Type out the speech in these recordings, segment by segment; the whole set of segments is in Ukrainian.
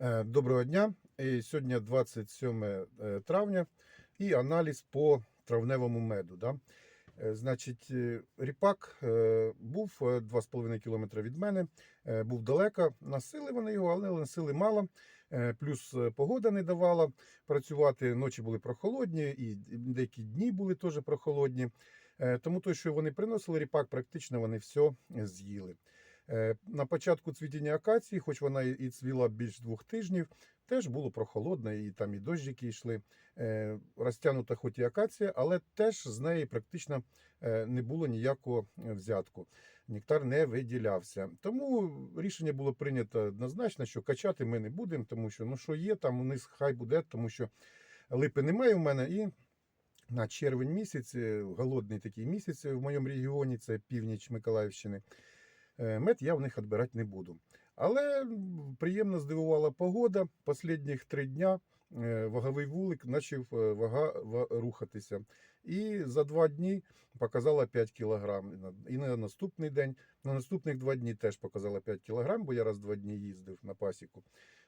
Е, Доброго дня. І Сьогодні 27 е, травня і аналіз по травневому меду. Да? Е, Значить, ріпак був е, 2,5 км від мене, був далеко. Насили вони його, але насили мало. Плюс погода не давала працювати. Ночі були прохолодні, і деякі дні були теж прохолодні. Тому то, що вони приносили ріпак, практично вони все з'їли. Е, На початку цвітіння акації, хоч вона і цвіла більш двох тижнів, теж було прохолодно, і там і дощики йшли. Е, Розтягнута хоч і акація, але теж з неї практично е, не було ніякого взятку. Нектар не виділявся. Тому рішення було прийнято однозначно, що качати ми не будемо, тому що ну що є, там униз хай буде, тому що липи немає в мене і. На червень місяць, голодний такий місяць в моєму регіоні, це північ Миколаївщини. Е, Мед я в них відбирати не буду. Але приємно здивувала погода. Останніх три дня е, ваговий вулик почав е, вага рухатися. І за два дні показала 5 кілограм. І на- наступний день, на наступних два дні теж показала 5 кілограм, бо я раз два дні їздив на пасіку.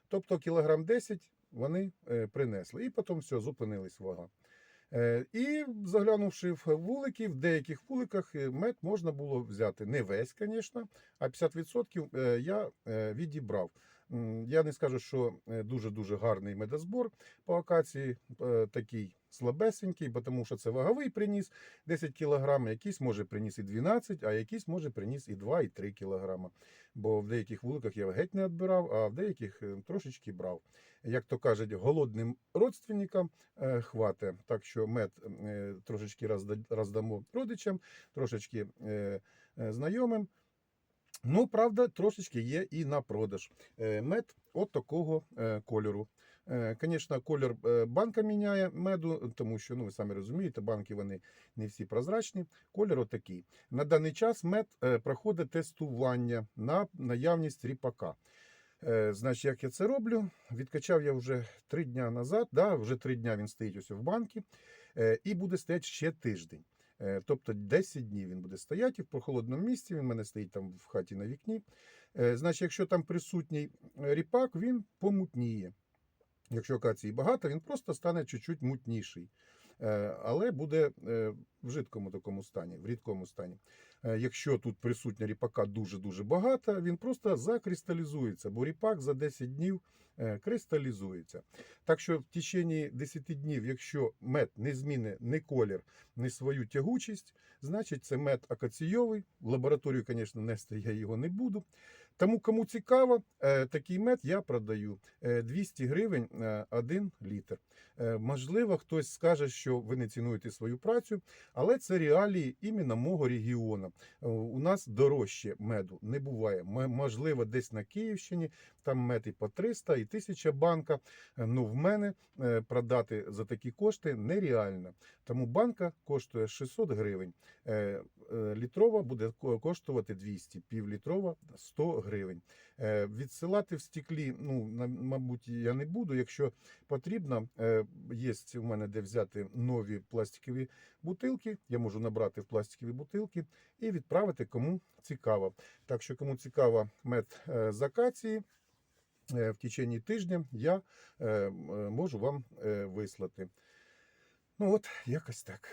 Тобто кілограм 10 вони принесли. І потім все, зупинилась вага. Е, І заглянувши в вулики, в деяких вуликах е, мед можна було взяти не весь, звісно, а 50% е, я відібрав. Я не скажу, що е, дуже-дуже гарний медозбор по акації, е, такий слабесенький, тому що це ваговий приніс 10 кг, якийсь може приніс і 12, а якийсь може приніс і 2, і 3 кг. Бо в деяких вуликах я геть не відбирав, а в деяких е, трошечки брав. Як то кажуть, голодним родственникам хвате. Так що мед трошечки роздамо родичам, трошечки знайомим. Ну, правда, трошечки є і на продаж. Е, Мед от такого е, кольору. Звісно, колір е, банка міняє меду, тому що, ну, ви самі розумієте, банки вони не всі прозрачні. Колір отакий. На даний час мед проходить тестування на наявність ріпака. Значить, як я це роблю? Відкачав я вже три дня назад. Да, вже три дня він стоїть ось в банки, е, і буде стояти ще тиждень. Е, Тобто 10 днів він буде стояти в прохолодному місці. Він в мене стоїть там в хаті на вікні. Е, Значить, якщо там присутній е, ріпак, він помутніє. Якщо акації багато, він просто стане чуть-чуть мутніший. Але буде в жидкому такому стані, в рідкому стані. Е, Якщо тут присутня ріпака дуже-дуже багато, він просто закристалізується, бо ріпак за 10 днів е, кристалізується. Так що в течение 10 днів, якщо мед не зміни ні колір, ні свою тягучість, значить це мед акаційовий. В лабораторію, звісно, нести я його не буду. Тому, кому цікаво, е, такий мед я продаю е, 200 гривень е, 1 літр. Е, Можливо, хтось скаже, що ви не цінуєте свою працю, але це реалії іменно мого регіону. У нас дорожче меду не буває. Можливо, десь на Київщині там мед і по 300, і 1000 банка. Ну, в мене продати за такі кошти нереально. Тому банка коштує 600 гривень. Літрова буде коштувати 200, півлітрова 100 гривень. Е, Відсилати в стеклі, ну, мабуть, я не буду. Якщо потрібно, е, є у мене де взяти нові пластикові бутилки. Я можу набрати в пластикові бутилки і відправити кому цікаво. Так що, кому цікаво мед е, з акації, в течение тижня я можу вам вислати. Ну от, якось так.